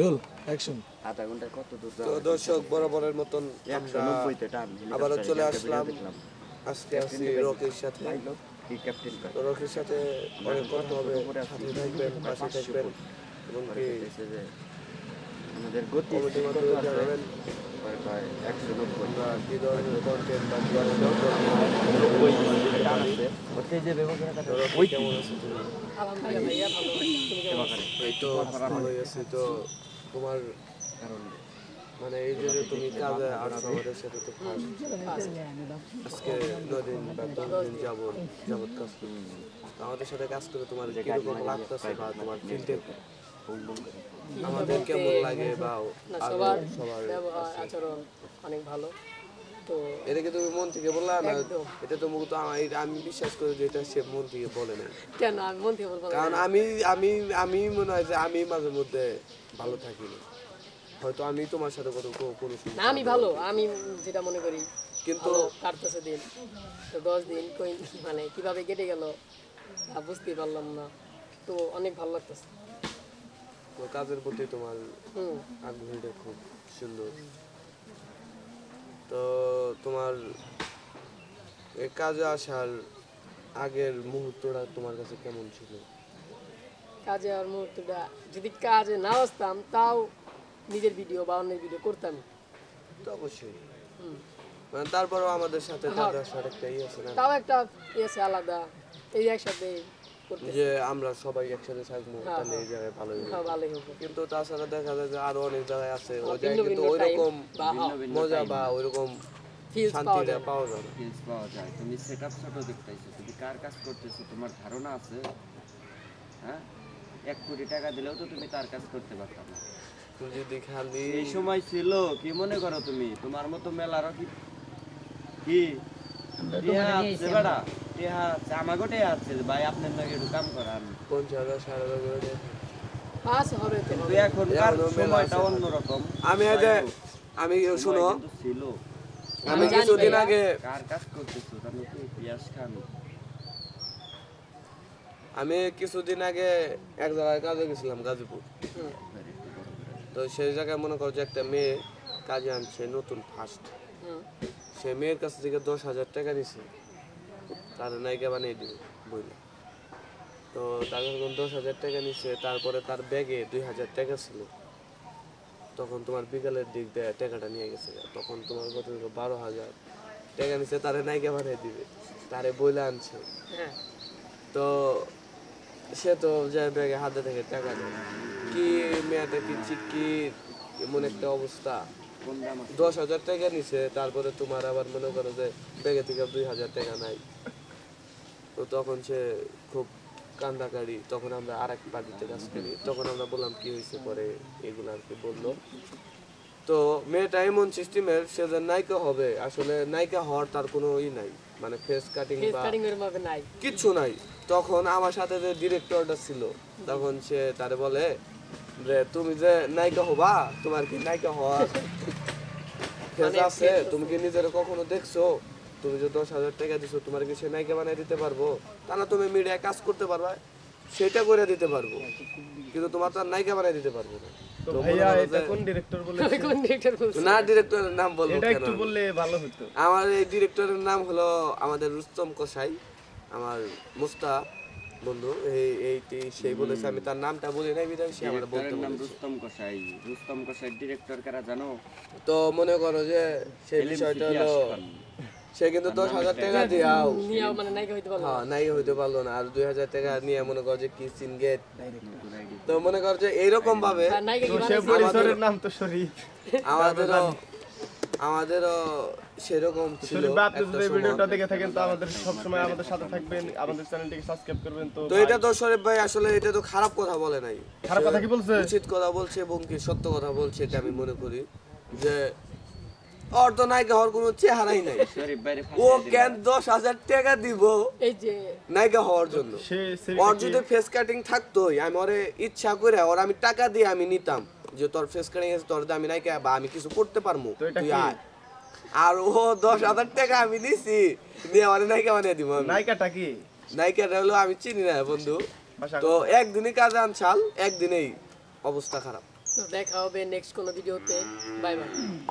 Rule action আধা ঘন্টায় কত দূর তো দর্শক বরাবরের মতন আবারও চলে আসলাম। দেখলাম আজকে আসছি রকির সাথে। রকির সাথে অনেক কথা হবে সাথে থাকবেন পাশে থাকবেন। এবং কি আমাদের গতি জানাবেন তোমার মানে এই যে তুমি কাজে আসছো আমাদের সাথে তো আজকে নয় দিন বা দিন যাবত যাবত কাজ আমাদের সাথে কাজ করে তোমার কীরকম লাগতেছে বা তোমার ফিল্ডে আমাদের কেমন লাগে বা সবার সবার আচরণ অনেক ভালো। তো এটা কি তুমি মন থেকে বললা না? এটা তো মুখ তো আমার আমি বিশ্বাস করি যে এটা সে মন থেকে বলে না। কেন? আমি মন থেকে বলব কারণ আমি আমি আমি মনে হয় যে আমি মাঝে মধ্যে ভালো থাকি না। হয়তো আমি তোমার সাথে কত কোনো না আমি ভালো। আমি যেটা মনে করি কিন্তু কাটতেছে দিন। তো দশ দিন মানে কীভাবে কেটে গেল বুঝতেই পারলাম না। তো অনেক ভালো লাগতেছে। কাজের প্রতি তোমার আগ্রহীটা খুব সুন্দর। তো তোমার এই কাজে আসার আগের মুহূর্তটা তোমার কাছে কেমন ছিল? কাজে আর মুহূর্তটা যদি কাজে না আসতাম তাও নিজের ভিডিও বা অন্যের ভিডিও করতাম। তো অবশ্যই। মানে তারপরেও আমাদের সাথে কাজে আসার একটা ইয়ে আছে না? তাও একটা ইয়েছে আলাদা এই একসাথে যে আমরা সবাই একসাথে থাকব তাহলে এই জায়গায় ভালো হবে। হ্যাঁ, ভালোই হবে। কিন্তু তাছাড়া দেখা যায় যে আরও অনেক জায়গায় আছে ওই জায়গায় কিন্তু ওইরকম মজা বা ওইরকম ফিলস পাওয়া শান্তিটা পাওয়া যায়। ফিলস পাওয়া যায়। তুমি সেট ছোট দেখতেছো তুমি কার কাজ করতেছো তোমার ধারণা আছে? হ্যাঁ? এক কোটি টাকা দিলেও তো তুমি তার কাজ করতে পারতাম না। তুমি যদি খালি এই সময় ছিল কি মনে করো তুমি? তোমার মতো মেলারও কি কি? বেড়া টিহা আছে আমাকে টিহা আছে ভাই আপনার নাকি একটু কাম করান। পঞ্চাশ হাজার ষাট হাজার করে দেয়। পাস হবে তো কিন্তু এখনকার সময়টা অন্যরকম? আমি যে আমি শুনো। ছিল। আমি কিছুদিন আগে কার কাজ করতেছো? তাহলে কি পিয়াস খান। আমি কিছুদিন আগে এক জায়গায় কাজে গেছিলাম গাজীপুর। তো সেই জায়গায় মনে করো যে একটা মেয়ে কাজে আনছে নতুন ফার্স্ট হুম। সে মেয়ের কাছ থেকে দশ হাজার টাকা নিছে। তার নায়িকা বানিয়ে দিবে বইলে তো তার যখন দশ হাজার টাকা নিছে তারপরে তার ব্যাগে দুই হাজার টাকা ছিল। তখন তোমার বিকালের দিক দিয়ে টাকাটা নিয়ে গেছে তখন তোমার কত বারো হাজার। টাকা নিছে তারে নায়িকা বানিয়ে দিবে। তারে বইলে আনছে। হ্যাঁ। তো সে তো যায় ব্যাগে হাতে থেকে টাকা দেয় কি মেয়েটা কি কি এমন একটা অবস্থা? দশ হাজার টাকা নিছে তারপরে তোমার আবার মনে করো যে ব্যাগে থেকে দুই হাজার টাকা নাই। তো তখন সে খুব কান্দাকারি তখন আমরা আর এক পার্টিতে কাজ করি। তখন আমরা বললাম কি হয়েছে পরে? এগুলো আর কি বলল। তো মেয়েটা এমন সিস্টেমের সে যে নায়িকা হবে আসলে নায়িকা হওয়ার তার কোনো ই নাই। মানে ফেস কাটিং বা কিচ্ছু নাই। তখন আমার সাথে যে ডিরেক্টরটা ছিল তখন সে তারে বলে যে তুমি যে নায়িকা হবা তোমার কি নায়িকা হওয়ার ফেস আছে? তুমি কি নিজের কখনো দেখছ? তুমি যে দশ হাজার টাকা দিছো তোমার কি সে নায়িকা বানিয়ে দিতে পারব? তা না তুমি মিডিয়ায় কাজ করতে পারবা সেটা করে দিতে পারব। কিন্তু তোমার তো আর নায়িকা বানিয়ে দিতে পারব না। তো তো ভাইয়া করো এটা যে- কোন ডিরেক্টর বলে কোন ডিরেক্টর বলছে? না ডিরেক্টরের নাম বলব এটা কেন? একটু আমি? বললে ভালো হতো। আমার এই ডিরেক্টরের নাম হলো আমাদের রুস্তম কসাই আমার মুস্তা বন্ধু এই এইটি বলেছে আমি তার নামটা বলি নাই বিধায় সে আমার বলতে নাম রুস্তম কসাই। রুস্তম কসাই ডিরেক্টর কারা জানো? তো মনে করো যে সেই বিষয়টা হলো। সে কিন্তু দশ হাজার টাকা দিয়াও নিয়েও মানে পারল হ্যাঁ নাই হইতে পারল না। আর দুই হাজার টাকা নিয়ে মনে করো যে কিসিন গেট তো মনে করো যে এইরকম ভাবে কি নাম তো শরীফ। আমাদেরও আমাদেরও সেরকম ছিল আপনি যদি ভিডিওটা দেখে থাকেন তো আমাদের সবসময় আমাদের সাথে থাকবেন আমাদের চ্যানেলটিকে সাবস্ক্রাইব করবেন তো তো এটা তো শরীফ ভাই আসলে এটা তো খারাপ কথা বলে নাই। খারাপ কথা কি বলছে? উচিত কথা বলছে এবং কি সত্য কথা বলছে এটা আমি মনে করি যে নায়িকা হওয়ার কোনো চেহারাই নাই। ও কেন দশ হাজার টাকা দিব? এই নায়িকা হওয়ার জন্য। ওর যদি ফেস কাটিং থাকতোই আমি ওরে ইচ্ছা করে ওর আমি টাকা দিয়ে আমি নিতাম। যে তোর ফেস কাটিং আছে তোর আমি নায়িকা বা আমি কিছু করতে পারব তুই আয়। আর ও দশ হাজার টাকা আমি নিছি দিয়ে আমার নায়িকা বানিয়ে দিব আমি। নায়িকাটা কি? নায়িকাটা হলো আমি চিনি না বন্ধু। তো একদিনই কাজে আনছাল একদিনেই অবস্থা খারাপ। তো দেখা হবে নেক্সট কোনো ভিডিওতে বাই বাই